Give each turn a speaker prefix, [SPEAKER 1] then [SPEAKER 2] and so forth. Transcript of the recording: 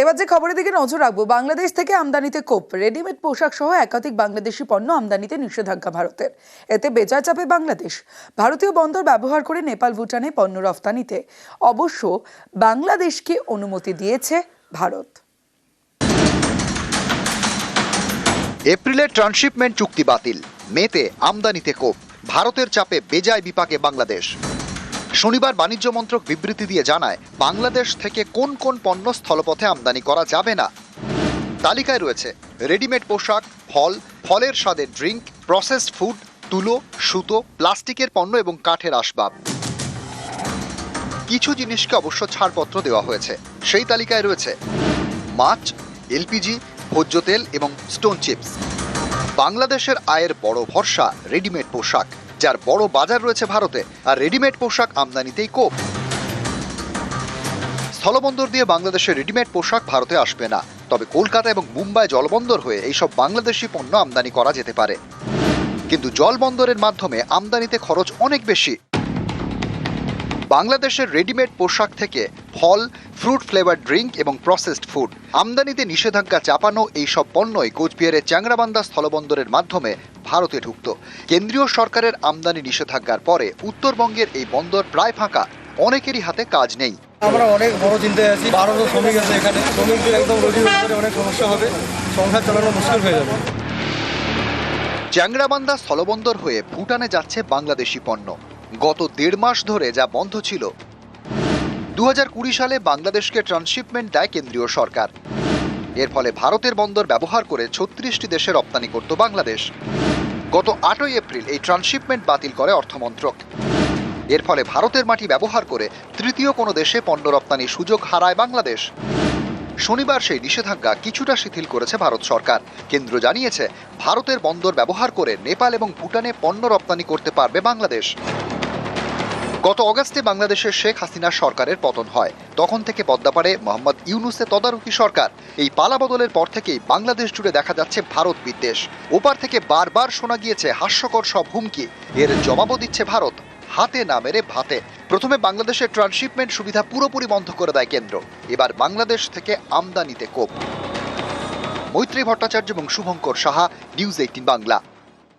[SPEAKER 1] এবার যে খবরের দিকে নজর রাখব, বাংলাদেশ থেকে আমদানিতে কোপ, রেডিমেড পোশাক সহ একাধিক বাংলাদেশি পণ্য আমদানিতে নিষেধাজ্ঞা ভারতের। এতে বেচার চাপে বাংলাদেশ। ভারতীয় বন্দর ব্যবহার করে নেপাল ভুটানে পণ্য রফতানিতে। অবশ্য বাংলাদেশকে অনুমতি দিয়েছে ভারত।
[SPEAKER 2] এপ্রিলে ট্রান্সশিপমেন্ট চুক্তি বাতিল, মেতে আমদানিতে কোপ, ভারতের চাপে বেজায় বিপাকে বাংলাদেশ। শনিবার বাণিজ্য মন্ত্রক বিবৃতি দিয়ে জানায়, বাংলাদেশ থেকে কোন কোন পণ্য স্থলপথে আমদানি করা যাবে না। তালিকায় রয়েছে, রেডিমেড পোশাক, ফল, ফলের স্বাদের ড্রিঙ্ক, প্রসেসড ফুড, তুলো, সুতো, প্লাস্টিকের পণ্য এবং কাঠের আসবাব। কিছু জিনিসকে অবশ্য ছাড়পত্র দেওয়া হয়েছে। সেই তালিকায় রয়েছে, মাছ, এলপিজি, ভোজ্য তেল এবং স্টোন চিপস। বাংলাদেশের আয়ের বড় ভরসা রেডিমেড পোশাক। যার বড় বাজার রয়েছে ভারতে, আর রেডিমেড পোশাক আমদানিতেই কোপ। স্থলবন্দর দিয়ে বাংলাদেশের রেডিমেড পোশাক ভারতে আসবে না। তবে কলকাতা এবং মুম্বাই জলবন্দর হয়ে এইসব বাংলাদেশি পণ্য আমদানি করা যেতে পারে। কিন্তু জলবন্দরের মাধ্যমে আমদানিতে খরচ অনেক বেশি। বাংলাদেশের রেডিমেড পোশাক থেকে ফল, ফ্রুট ফ্লেভার ড্রিঙ্ক এবং প্রসেসড ফুড, আমদানিতে নিষেধাজ্ঞা চাপানো এই সব পণ্যই কোচবিহারের চ্যাংরাবান্ধা স্থলবন্দরের মাধ্যমে ভারতে ঢুকত। কেন্দ্রীয় সরকারের আমদানি নিষেধাজ্ঞার পরে উত্তরবঙ্গের এই বন্দর প্রায় ফাঁকা। অনেকেরই হাতে কাজ নেই।
[SPEAKER 3] আমরা অনেক বড় চিন্তায় আছি। বারোশো শ্রমিক আছে এখানে। শ্রমিকদের একদম রোজি রোজগারে অনেক সমস্যা হবে। সংসার চালানো মুশকিল হয়ে যাবে।
[SPEAKER 2] চ্যাংরাবান্ধা স্থলবন্দর হয়ে ভুটানে যাচ্ছে বাংলাদেশি পণ্য। গত দেড় মাস ধরে যা বন্ধ ছিল। দু কুড়ি সালে বাংলাদেশকে ট্রান্সশিপমেন্ট দেয় কেন্দ্রীয় সরকার। এর ফলে ভারতের বন্দর ব্যবহার করে ছত্রিশটি দেশে রপ্তানি করত বাংলাদেশ। গত আটই এপ্রিল এই ট্রান্সশিপমেন্ট বাতিল করে অর্থমন্ত্রক। এর ফলে ভারতের মাটি ব্যবহার করে তৃতীয় কোনো দেশে পণ্য রপ্তানির সুযোগ হারায় বাংলাদেশ। শনিবার সেই নিষেধাজ্ঞা কিছুটা শিথিল করেছে ভারত সরকার। কেন্দ্র জানিয়েছে, ভারতের বন্দর ব্যবহার করে নেপাল এবং ভুটানে পণ্য রপ্তানি করতে পারবে বাংলাদেশ। গত অগাস্টে বাংলাদেশের শেখ হাসিনার সরকারের পতন হয়। তখন থেকে পদ্মাপাড়ে মোহাম্মদ ইউনুসের তদারকি সরকার। এই পালা বদলের পর থেকেই বাংলাদেশ জুড়ে দেখা যাচ্ছে ভারত বিদ্বেষ। ওপার থেকে বারবার শোনা গিয়েছে হাস্যকর সব হুমকি। এর জবাবও দিচ্ছে ভারত, হাতে না মেরে ভাতে। প্রথমে বাংলাদেশের ট্রান্সশিপমেন্ট সুবিধা পুরোপুরি বন্ধ করে দেয় কেন্দ্র। এবার বাংলাদেশ থেকে আমদানিতে কোপ। মৈত্রী ভট্টাচার্য এবং শুভঙ্কর সাহা, নিউজ এইটিন বাংলা।